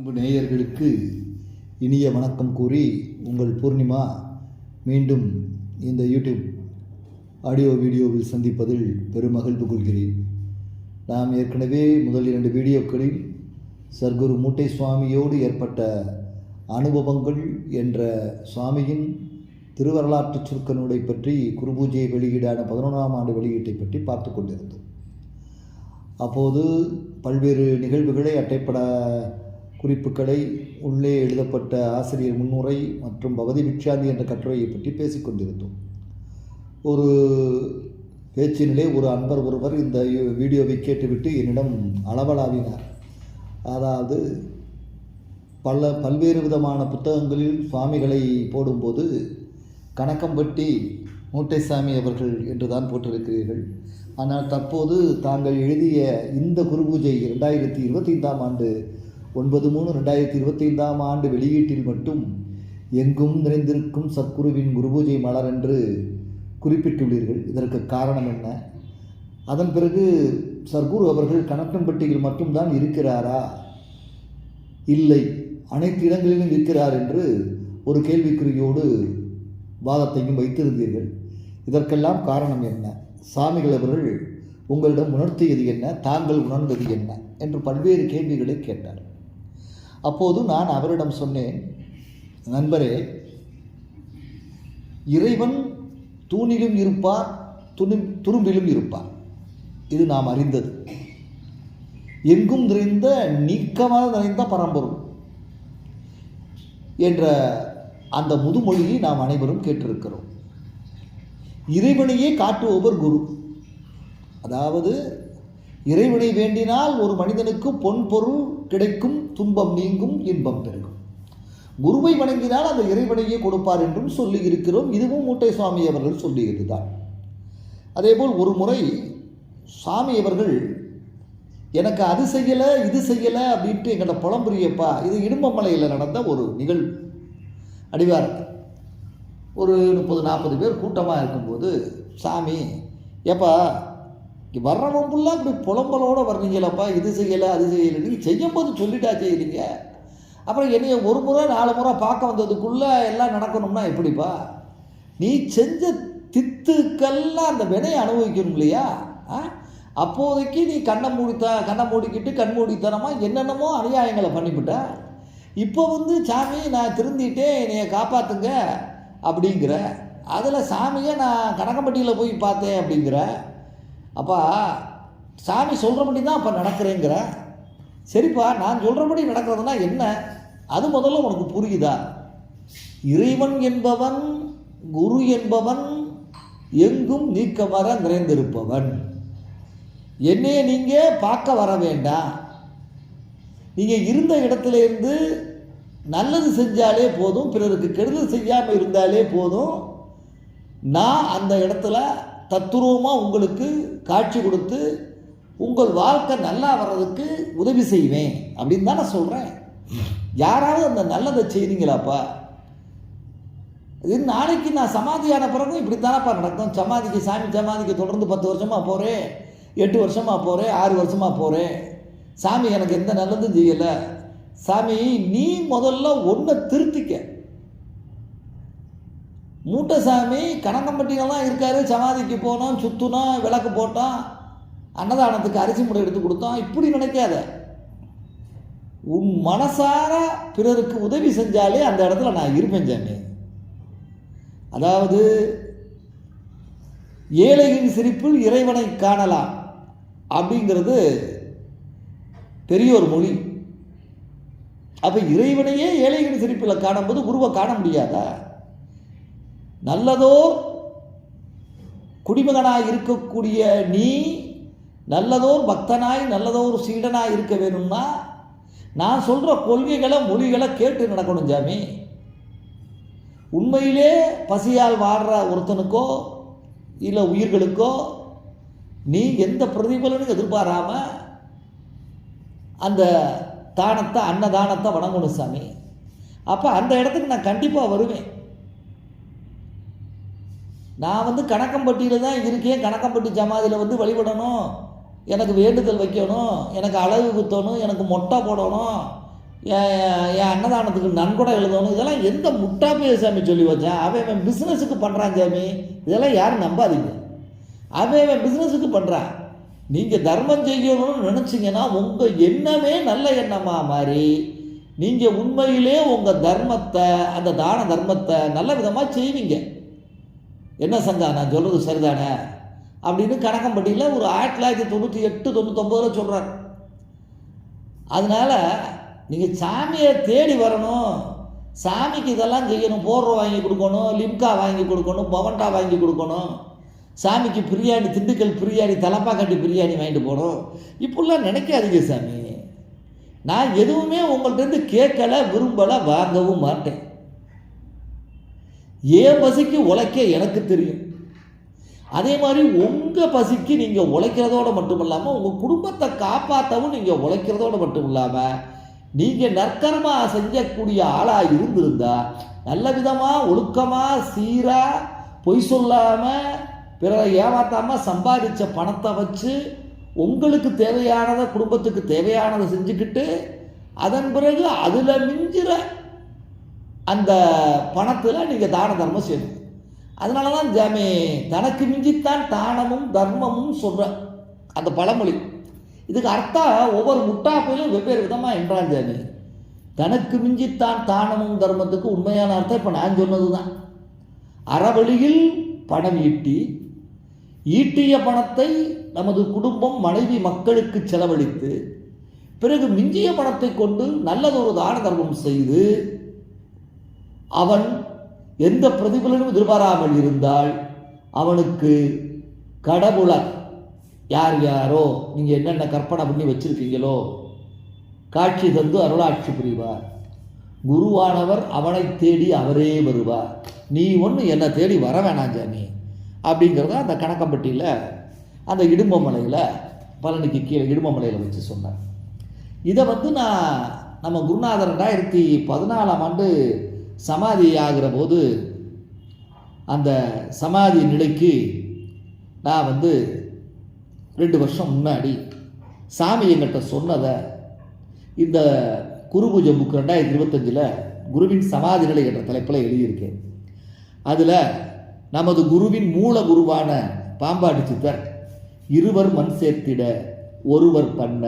அன்பு நேயர்களுக்கு இனிய வணக்கம் கூறி உங்கள் பூர்ணிமா மீண்டும் இந்த யூடியூப் ஆடியோ வீடியோவில் சந்திப்பதில் பெருமகிழ்வு கொள்கிறேன். நாம் ஏற்கனவே முதல் இரண்டு வீடியோக்களில் சர்க்குரு மூட்டை சுவாமியோடு ஏற்பட்ட அனுபவங்கள் என்ற சுவாமியின் திருவரலாற்று சுருக்க நூலை பற்றி குருபூஜை வெளியீடான பதினொன்றாம் ஆண்டு வெளியீட்டை பற்றி பார்த்து கொண்டிருந்தோம். அப்போது பல்வேறு நிகழ்வுகளை அட்டைப்பட குறிப்புகளை உள்ளே எழுதப்பட்ட ஆசிரியர் முன்னுரை மற்றும் பவதி பிக்ஷாந்தி என்ற கட்டுரையை பற்றி பேசிக்கொண்டிருந்தோம் ஒரு பேச்சினிலே ஒரு அன்பர் ஒருவர் இந்த வீடியோவை கேட்டுவிட்டு என்னிடம் அளவலாவினார். அதாவது பல பல்வேறு விதமான புத்தகங்களில் சுவாமிகளை போடும்போது கணக்கம்பட்டி மூட்டைசாமி அவர்கள் என்று தான் போட்டிருக்கிறீர்கள். ஆனால் தற்போது தாங்கள் எழுதிய இந்த குருபூஜை ரெண்டாயிரத்தி இருபத்தைந்தாம் ஆண்டு ஒன்பது மூணு ரெண்டாயிரத்தி இருபத்தைந்தாம் ஆண்டு வெளியீட்டில் மட்டும் எங்கும் நிறைந்திருக்கும் சத்குருவின் குருபூஜை மலர் என்று குறிப்பிட்டுள்ளீர்கள். இதற்கு காரணம் என்ன? அதன் பிறகு சர்க்குரு அவர்கள் கணக்கம்பட்டியில் மட்டும்தான் இருக்கிறாரா? இல்லை. அனைத்து இடங்களிலும் இருக்கிறார் என்று ஒரு கேள்விக்குறியோடு வாதத்தையும் வைத்திருந்தீர்கள். இதற்கெல்லாம் காரணம் என்ன? சாமிகள் அவர்கள் உங்களிடம் உணர்த்தியது என்ன? தாங்கள் உணர்ந்தது என்ன? என்று பல்வேறு கேள்விகளை கேட்டார் அப்போது நான் அவரிடம் சொன்னேன் நண்பரே இறைவன் தூணிலும் இருப்பார் துணி துரும்பிலும் இருப்பார். இது நாம் அறிந்தது. எங்கும் நிறைந்த நீக்கமாக நிறைந்த பரம்பொருள் என்ற அந்த முதுமொழியை நாம் அனைவரும் கேட்டிருக்கிறோம். இறைவனையே காட்டுபவர் குரு. அதாவது இறைவனை வேண்டினால் ஒரு மனிதனுக்கு பொன் பொருள் கிடைக்கும் துன்பம் நீங்கும் இன்பம் பெருகும். குருவை வணங்கினால் அந்த இறைவனையே கொடுப்பார் என்றும் சொல்லி இருக்கிறோம். இதுவும் மூட்டை சுவாமி அவர்கள் சொல்லியது அதேபோல் ஒரு முறை சாமி அவர்கள் எனக்கு அது செய்யலை இது செய்யலை அப்படின்ட்டு எங்களை புலம்புரியப்பா இது இடும்பமலையில் நடந்த ஒரு நிகழ்வு. அடிவாரத்தில் ஒரு முப்பது நாற்பது பேர் கூட்டமாக இருக்கும்போது சாமி ஏப்பா இங்கே வர்றவன் ஃபுல்லாக இப்படி புலம்பலோடு வர்றீங்களப்பா இது செய்யலை அது செய்யலை. நீங்கள் செய்யும்போது சொல்லிட்டா செய்யறீங்க அப்புறம் என்னைய ஒரு முறை நாலு முறை பார்க்க வந்ததுக்குள்ளே எல்லாம் நடக்கணும்னா எப்படிப்பா? நீ செஞ்ச தித்துக்கெல்லாம் அந்த வினையை அனுபவிக்கணும் இல்லையா? ஆ? அப்போதைக்கு நீ கண்ணை மூடித்த கண்ணை மூடிக்கிட்டு கண் மூடித்தனமாக என்னென்னமோ அநியாயங்களை பண்ணிவிட்ட. இப்போ வந்து சாமி நான் திருந்திட்டே என்னைய காப்பாற்றுங்க அப்படிங்கிற. அதில் சாமியை நான் கனகம்பட்டியில் போய் பார்த்தேன் அப்படிங்கிற. அப்பா சாமி சொல்கிறபடி தான் அப்போ நடக்கிறேங்கிற. சரிப்பா நான் சொல்கிறபடி நடக்கிறதுனா என்ன? அது முதல்ல உனக்கு புரியுதா? இறைவன் என்பவன் குரு என்பவன் எங்கும் நீக்கமர நிறைந்திருப்பவன். என்னையே நீங்கள் பார்க்க வர வேண்டாம். நீங்கள் இருந்த இடத்துல இருந்து நல்லது செஞ்சாலே போதும் பிறருக்கு கெடுதல் செய்யாமல் இருந்தாலே போதும். நான் அந்த இடத்துல தத்துரூபமாக உங்களுக்கு காட்சி கொடுத்து உங்கள் வாழ்க்கை நல்லா வர்றதுக்கு உதவி செய்வேன் அப்படின்னு தான் நான் சொல்கிறேன் யாராவது அந்த நல்லதை செய்கிறீங்களாப்பா இது நாளைக்கு நான் சமாதியான பிறகு இப்படி தானப்பா நடக்கும். சமாதிக்கு சாமி சமாதிக்கு தொடர்ந்து பத்து வருஷமாக போகிறேன் எட்டு வருஷமாக போகிறேன் ஆறு வருஷமாக போகிறேன் சாமி எனக்கு எந்த நல்லதும் செய்யலை. சாமி நீ முதல்ல ஒன்றை திருத்திக்க. மூட்டைசாமி சாமி தான் இருக்காரு சமாதிக்கு போனோம் சுற்றுனோம் விளக்கு போட்டோம் அன்னதானத்துக்கு அரிசி முறை எடுத்து கொடுத்தோம் இப்படி நினைக்காத. உன் மனசார பிறருக்கு உதவி செஞ்சாலே அந்த இடத்துல நான் இருப்பேன் சாமி அதாவது ஏழையின் சிரிப்பில் இறைவனை காணலாம் அப்படிங்கிறது பெரியோர் மொழி. அப்போ இறைவனையே ஏழைகளின் சிரிப்பில் காணும்போது குருவை காண முடியாதா? நல்லதோ குடிமகனாய் இருக்கக்கூடிய நீ நல்லதோர் பக்தனாய் நல்லதோர் சீடனாய் இருக்க வேணும்னா நான் சொல்கிற கொள்கைகளை மொழிகளை கேட்டு நடக்கணும் ஜாமி. உண்மையிலே பசியால் வாடுற ஒருத்தனுக்கோ இல்லை உயிர்களுக்கோ நீ எந்த பிரதிபலனும் எதிர்பாராம அந்த தானத்தை அன்னதானத்தை வணங்கணும் சாமி. அப்போ அந்த இடத்துக்கு நான் கண்டிப்பாக வருவேன். நான் வந்து கணக்கம்பட்டியில் தான் இருக்கேன். கணக்கம்பட்டி ஜமாதியில் வந்து வழிபடணும். எனக்கு வேண்டுதல் வைக்கணும். எனக்கு அளவு குத்தணும். எனக்கு மொட்டை போடணும். என் என் அன்னதானத்துக்கு நன்கொடை எழுதணும். இதெல்லாம் எந்த முட்டாப்பைய சாமி சொல்லி வச்சேன் அவன் அவன் பிஸ்னஸுக்கு பண்ணுறான் சாமி. இதெல்லாம் யாரும் நம்பாதீங்க. அவன் அவன் பிஸ்னஸுக்கு பண்ணுறான் நீங்கள் தர்மம் செய்யணும்னு நினச்சிங்கன்னா உங்கள் எண்ணமே நல்ல எண்ணமாக மாறி நீங்கள் உண்மையிலே உங்கள் தர்மத்தை அந்த தான தர்மத்தை நல்ல விதமாக செய்வீங்க. என்ன சங்கா நான் சொல்கிறது சரிதானே? அப்படின்னு கணக்கம்பட்டியில் ஒரு ஆயிரத்தி தொள்ளாயிரத்தி தொண்ணூற்றி எட்டு தொண்ணூத்தொம்பதில் சொல்கிறார் அதனால் நீங்கள் சாமியை தேடி வரணும். சாமிக்கு இதெல்லாம் செய்யணும். போர்வை வாங்கி கொடுக்கணும் லிம்கா வாங்கி கொடுக்கணும் பவண்டா வாங்கி கொடுக்கணும். சாமிக்கு பிரியாணி திண்டுக்கல் பிரியாணி தலப்பாக்கட்டி பிரியாணி வாங்கிட்டு போகணும் இப்படிலாம் நினைக்காதீங்க சாமி. நான் எதுவுமே உங்கள்கிட்டருந்து கேட்கலை விரும்பலை வாங்கவும் மாட்டேன். ஏன் பசிக்கு உழைக்க எனக்கு தெரியும்? அதே மாதிரி உங்கள் பசிக்கு நீங்கள் உழைக்கிறதோடு மட்டும் இல்லாமல் உங்கள் குடும்பத்தை காப்பாற்றவும் நீங்கள் உழைக்கிறதோடு மட்டும் இல்லாமல் நீங்கள் நற்கரமாக செஞ்சக்கூடிய ஆளாக இருந்திருந்தால் நல்ல விதமாக ஒழுக்கமாக சீராக பொய் சொல்லாமல் பிறரை ஏமாற்றாமல் சம்பாதிச்ச பணத்தை வச்சு உங்களுக்கு தேவையானதை குடும்பத்துக்கு தேவையானதை செஞ்சுக்கிட்டு அதன் பிறகு அதில் மிஞ்சிற அந்த பணத்தில் நீங்கள் தான தர்மம் செய்யணும். அதனால தான் ஜாமி தனக்கு மிஞ்சித்தான் தானமும் தர்மமும் சொல்கிற அந்த பழமொழி. இதுக்கு அர்த்தம் ஒவ்வொரு முட்டாப்பையிலும் வெவ்வேறு விதமாக என்றான் ஜாமி தனக்கு மிஞ்சித்தான் தானமும் தர்மத்துக்கு உண்மையான அர்த்தம் இப்போ நான் சொன்னது தான் அறவழியில் பணம் ஈட்டி ஈட்டிய பணத்தை நமது குடும்பம் மனைவி மக்களுக்கு செலவழித்து பிறகு மிஞ்சிய பணத்தை கொண்டு நல்லதொரு தான தர்மம் செய்து அவன் எந்த பிரதிபலனும் எதிர்பாராமல் இருந்தால் அவனுக்கு கடவுளர் யார் யாரோ நீங்கள் என்னென்ன கற்பனை பண்ணி வச்சுருக்கீங்களோ காட்சி தந்து அருளாட்சி புரிவார். குருவானவர் அவனை தேடி அவரே வருவார். நீ ஒன்று என்னை தேடி வர வேணாம் ஜாமி அப்படிங்கிறத அந்த கணக்கம்பட்டியில் அந்த இடும்பமலையில் பழனிக்கு கீழே இடும்பமலையில் வச்சு சொன்னார். இதை வந்து நான் நம்ம குருநாதர் ரெண்டாயிரத்தி பதினாலாம் ஆண்டு சமாதி ஆகிற போது அந்த சமாதி நிலைக்கு நான் வந்து ரெண்டு வருஷம் முன்னாடி சாமி எங்கிட்ட சொன்னதை இந்த குரு பூஜை புக் ரெண்டாயிரத்தி இருபத்தஞ்சில் குருவின் சமாதி நிலை என்ற தலைப்பில் எழுதியிருக்கேன். அதில் நமது குருவின் மூல குருவான பாம்பாடி சித்தர் இருவர் மண் சேர்த்திட ஒருவர் பண்ண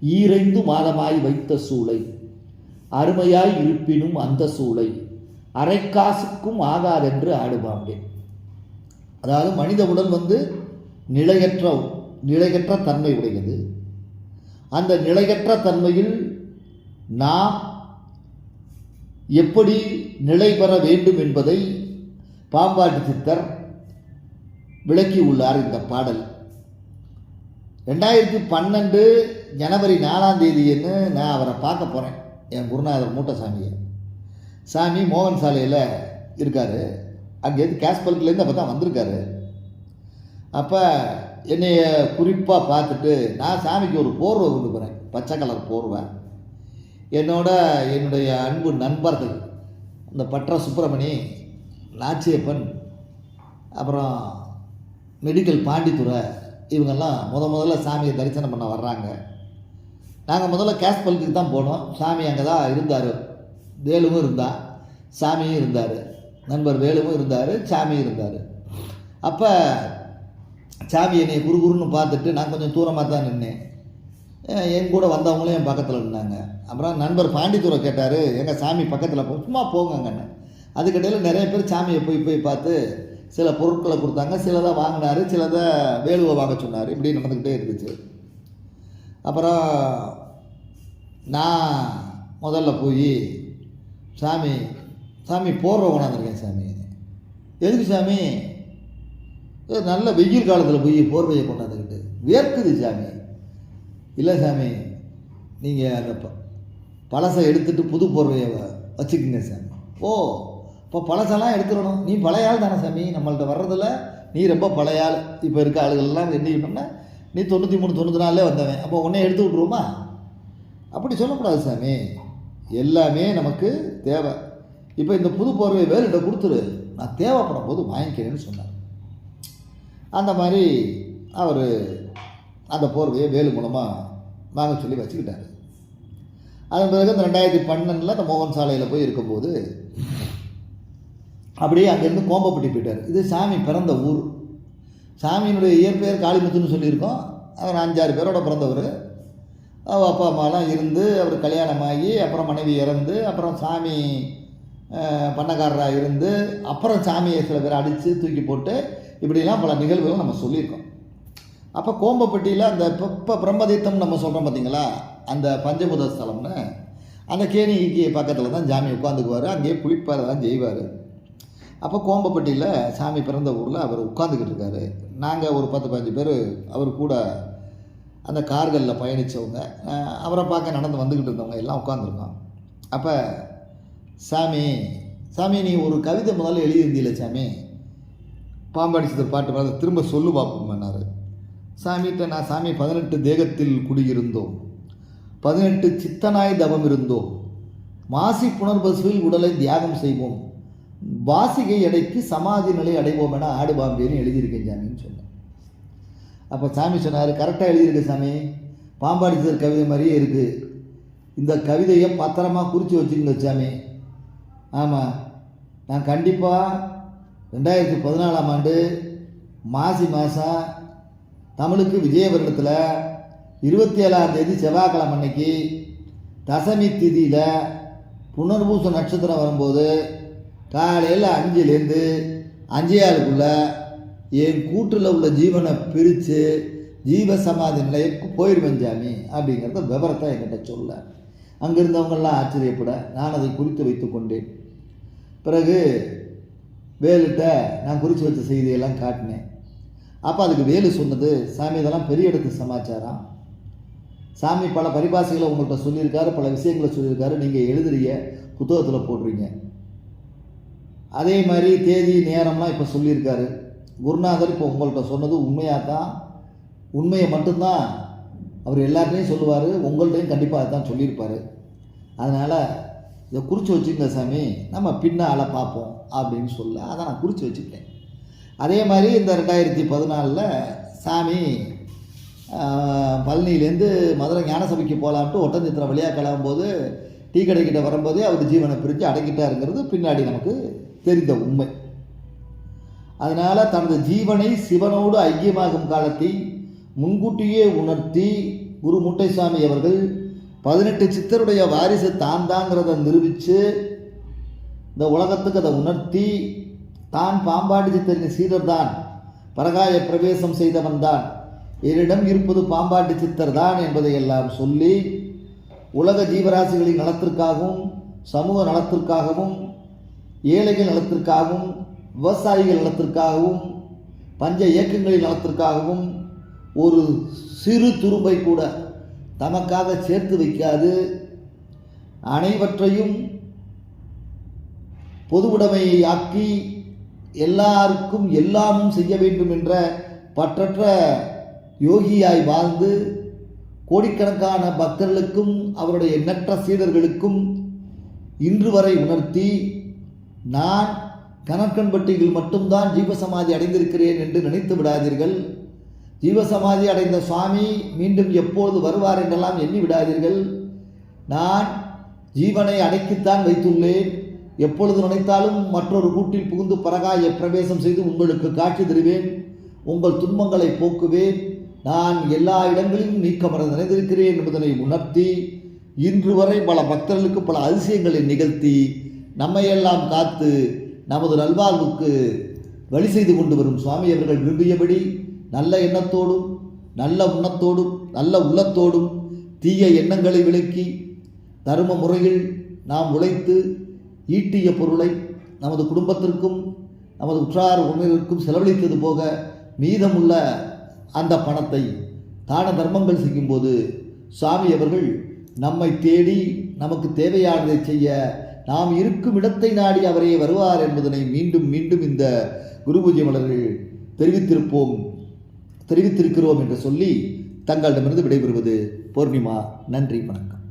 ஈரைந்து மாதமாய் வைத்த சூளை அருமையாய் இருப்பினும் அந்த சூளை. அரைக்காசுக்கும் ஆகாதென்று ஆடுபாம்பே அதாவது மனித உடல் வந்து நிலையற்ற நிலையற்ற தன்மை உடையது. அந்த நிலையற்ற தன்மையில் நாம் எப்படி நிலை பெற வேண்டும் என்பதை பாம்பாட்டு சித்தர் விளக்கியுள்ளார் இந்த பாடல். ரெண்டாயிரத்தி பன்னெண்டு ஜனவரி நாலாம் தேதின்னு நான் அவரை பார்க்க போகிறேன் என் குருநாதர் மூட்டசாமியை சாமி. மோகன் சாலையில் இருக்கார். அங்கேருந்து கேஸ்பல்க்லேருந்து அப்போ தான் வந்திருக்காரு. அப்போ என்னைய குறிப்பாக பார்த்துட்டு நான் சாமிக்கு ஒரு போர்வை கொண்டு போகிறேன் பச்சை கலர் போர்வை. என்னோட என்னுடைய அன்பு நண்பர்கள் இந்த பட்ரா சுப்பிரமணி நாச்சியப்பன் அப்புறம் மெடிக்கல் பாண்டித்துறை இவங்கெல்லாம் முத முதல்ல சாமியை தரிசனம் பண்ண வர்றாங்க. நாங்கள் முதல்ல கேஸ்பல்க்கு தான் போனோம். சாமி அங்கே தான் இருந்தார். வேலுவும் இருந்தா. சாமியும் இருந்தார். நண்பர் வேலுவும் இருந்தார். சாமியும் இருந்தார். அப்போ சாமி என்னை குரு குருன்னு பார்த்துட்டு நான் கொஞ்சம் தூரமாக தான் நின்னேன். என் கூட வந்தவங்களும் என் பக்கத்தில் இருந்தாங்க அப்புறம் நண்பர் பாண்டித்துறை கேட்டார் எங்கள் சாமி பக்கத்தில் போ சும்மா போங்கங்கன்னு அதுக்கிடையில் நிறைய பேர் சாமியை போய் போய் பார்த்து சில பொருட்களை கொடுத்தாங்க. சிலதை வாங்கினாரு சிலதை வேலுவை வாங்க சொன்னார். இப்படி நடந்துக்கிட்டே இருந்துச்சு. அப்புறம் நான் முதல்ல போய் சாமி சாமி போர்வை கொண்டாந்துருக்கேன் சாமி. எதுக்கு சாமி? நல்ல வெயில் காலத்தில் போய் போர்வையை கொண்டாந்துக்கிட்டு. வேர்க்குது சாமி. இல்லை சாமி நீங்கள் அந்த ப- பழசை எடுத்துகிட்டு புது போர்வையை வச்சுக்கோங்க சாமி. ஓ இப்போ பழசெல்லாம் எடுத்துடணும். நீ பழைய ஆள் தானே சாமி. நம்மள்கிட்ட வர்றதில் நீ ரொம்ப பழைய ஆள். இப்போ இருக்க ஆளுகள்லாம் என்ன பண்ணோம்னா நீ தொண்ணூற்றி மூணு தொண்ணூற்றி நாலுலே வந்தவன். அப்போ உன்னே எடுத்து விட்ருவோமா அப்படி சொல்லக்கூடாது சாமி. எல்லாமே நமக்கு தேவை. இப்போ இந்த புது போர்வையை வேறுகிட்ட கொடுத்துரு. நான் தேவைப்படும் போது வாங்கிக்கிறேன்னு சொன்னார். அந்த மாதிரி அவர் அந்த போர்வையை வேலு மூலமாக வாங்க சொல்லி வச்சுக்கிட்டாரு. அதன் பிறகு இந்த ரெண்டாயிரத்தி பன்னெண்டில் அந்த மோகன் சாலையில் போய் இருக்கும்போது அப்படியே அங்கேருந்து கோம்பப்பட்டி போயிட்டார். இது சாமி பிறந்த ஊர். சாமியினுடைய இயற்பெயர் காளிமுத்துன்னு சொல்லியிருக்கோம். அவர் அஞ்சாறு பேரோட பிறந்தவர். அவர் அப்பா அம்மாலாம் இருந்து அவர் கல்யாணமாகி அப்புறம் மனைவி இறந்து அப்புறம் சாமி பண்ணக்காரராக இருந்து அப்புறம் சாமியை சில பேர் அடித்து தூக்கி போட்டு இப்படிலாம் பல நிகழ்வுகள் நம்ம சொல்லியிருக்கோம். அப்போ கோம்பப்பட்டியில் அந்த இப்போ பிரம்மதீர்த்தம் நம்ம சொல்கிறோம் பார்த்தீங்களா அந்த பஞ்சபூத ஸ்தலம்னு. அந்த கேணிக்கு பக்கத்தில் தான் சாமி உட்காந்துக்குவார். அங்கேயே குளிப்பார் தான் செய்வார். அப்போ கோம்பப்பட்டியில் சாமி பிறந்த ஊரில் அவர் உட்காந்துக்கிட்டு இருக்காரு. நாங்கள் ஒரு பத்து பதினஞ்சு பேர் அவர் கூட அந்த கார்களில் பயணித்தவங்க அவரை பார்க்க நடந்து வந்துக்கிட்டு இருந்தவங்க எல்லாம் உட்காந்துருக்கோம் அப்போ சாமி சாமி நீ ஒரு கவிதை முதல்ல எழுதியிருந்தீல சாமி? பாம்பாடி பாட்டு மாதிரி திரும்ப சொல்லு பார்ப்போம்னாரு சாமிகிட்ட நான் சாமி பதினெட்டு தேகத்தில் குடியிருந்தோம். பதினெட்டு சித்தனாய் தவம் இருந்தோம். மாசி புனர்பசுவில் உடலை தியாகம் செய்வோம். வாசிகை எடைக்கு சமாதி நிலை அடைவோம் என ஆடு பாம்பேன்னு எழுதியிருக்கேன் சாமின்னு சொன்னேன் அப்போ சாமி சொன்னார் கரெக்டாக எழுதியிருக்கு சாமி. பாம்பாடி கவிதை மாதிரியே இருக்குது இந்த கவிதையை பத்திரமா குறித்து வச்சுருங்க சாமி. ஆமாம் நான் கண்டிப்பாக ரெண்டாயிரத்தி பதினாலாம் ஆண்டு மாசி மாதம் தமிழுக்கு விஜயபுரத்தில் இருபத்தி ஏழாம் தேதி செவ்வாய்க்கிழமை அன்னைக்கு தசமி திதியில் புனர்பூச நட்சத்திரம் வரும்போது காலையில் அஞ்சுலேருந்து அஞ்சே ஆளுக்குள்ளே என் கூட்டில் உள்ள ஜீவனை பிரித்து ஜீவ சமாதி நிலையக்கு போயிடுவேன் சாமி அப்படிங்கிறத விவரத்தை என்கிட்ட சொல்ல. அங்கிருந்தவங்கெல்லாம் ஆச்சரியப்பட. நான் அதை குறித்து வைத்து கொண்டேன். பிறகு வேலுகிட்ட நான் குறித்து வச்ச செய்தியெல்லாம் காட்டினேன். அப்போ அதுக்கு வேலு சொன்னது சாமி இதெல்லாம் பெரிய இடத்து சமாச்சாரம். சாமி பல பரிபாசைகளை உங்கள்கிட்ட சொல்லியிருக்காரு பல விஷயங்களை சொல்லியிருக்காரு. நீங்கள் எழுதுறீங்க புத்தகத்தில் போடுறீங்க. அதே மாதிரி தேதி நேரம்லாம் இப்போ சொல்லியிருக்காரு. குருநாதர் இப்போ உங்கள்கிட்ட சொன்னது உண்மையாக தான் உண்மையை மட்டும்தான் அவர் எல்லாத்தையும் சொல்லுவார். உங்கள்கிட்டையும் கண்டிப்பாக அதுதான் சொல்லியிருப்பார். அதனால் இதை குறித்து வச்சுருந்த சாமி. நம்ம பின்னால் பார்ப்போம் அப்படின்னு சொல்ல அதை நான் குறித்து வச்சுக்கிட்டேன். அதே மாதிரி இந்த ரெண்டாயிரத்தி பதினாலில் சாமி பழனியிலேருந்து மதுரை ஞானசபைக்கு போகலான்ட்டு ஒட்டஞ்சித்திரம் வழியாக கிளம்பும்போது டீ கடைக்கிட்ட வரும்போதே அவர் ஜீவனை பிரித்து அடக்கிட்டாருங்கிறது பின்னாடி நமக்கு தெரிந்த உண்மை. அதனால் தனது ஜீவனை சிவனோடு ஐக்கியமாகும் காலத்தை முன்கூட்டியே உணர்த்தி குரு முட்டைசாமி அவர்கள் பதினெட்டு சித்தருடைய வாரிசு தான் தாங்கிறத நிரூபித்து இந்த உலகத்துக்கு அதை உணர்த்தி தான் பாம்பாடி சித்தரின் சீடர் தான் பரகாய பிரவேசம் செய்தவன் தான் என்னிடம் இருப்பது பாம்பாட்டி சித்தர் தான் என்பதை எல்லாம் சொல்லி உலக ஜீவராசிகளின் நலத்திற்காகவும் சமூக நலத்திற்காகவும் ஏழைகள் நலத்திற்காகவும் விவசாயிகள் நலத்திற்காகவும் பஞ்ச இயக்கங்களின் நலத்திற்காகவும் ஒரு சிறு துரும்பை கூட தமக்காக சேர்த்து வைக்காது. அனைவற்றையும் பொதுவுடைமையை ஆக்கி எல்லாருக்கும் எல்லாமும் செய்ய வேண்டும் என்ற பற்றற்ற யோகியாய் வாழ்ந்து கோடிக்கணக்கான பக்தர்களுக்கும் அவருடைய எண்ணற்ற சீடர்களுக்கும் இன்று வரை உணர்த்தி நான் கணக்கன்பட்டியில் மட்டும்தான் ஜீவசமாதி அடைந்திருக்கிறேன் என்று நினைத்து விடாதீர்கள். ஜீவசமாதி அடைந்த சுவாமி மீண்டும் எப்பொழுது வருவார் என்றெல்லாம் எண்ணி விடாதீர்கள். நான் ஜீவனை அடக்கித்தான் வைத்துள்ளேன். எப்பொழுது நினைத்தாலும் மற்றொரு கூட்டில் புகுந்து பரகாய பிரவேசம் செய்து உங்களுக்கு காட்சி தருவேன். உங்கள் துன்பங்களை போக்குவேன். நான் எல்லா இடங்களிலும் நீக்கமர நிறைந்திருக்கிறேன் என்பதனை உணர்த்தி இன்று வரை பல பக்தர்களுக்கு பல அதிசயங்களை நிகழ்த்தி நம்மையெல்லாம் காத்து நமது நல்வாழ்வுக்கு வழி செய்து கொண்டு வரும் சுவாமி அவர்கள் விரும்பியபடி நல்ல எண்ணத்தோடும் நல்ல உண்ணத்தோடும் நல்ல உள்ளத்தோடும் தீய எண்ணங்களை விளக்கி தரும முறையில் நாம் உழைத்து ஈட்டிய பொருளை நமது குடும்பத்திற்கும் நமது உற்றார் உறவினருக்கும் செலவழித்தது போக மீதமுள்ள அந்த பணத்தை தான தர்மங்கள் செய்யும்போது சுவாமி அவர்கள் நம்மை தேடி நமக்கு தேவையானதை செய்ய நாம் இருக்கும் இடத்தை நாடி அவரே வருவார் என்பதனை மீண்டும் மீண்டும் இந்த குரு பூஜை மலர்கள் தெரிவித்திருப்போம் தெரிவித்திருக்கிறோம் என்று சொல்லி தங்களிடமிருந்து விடைபெறுவது பூர்ணிமா. நன்றி வணக்கம்.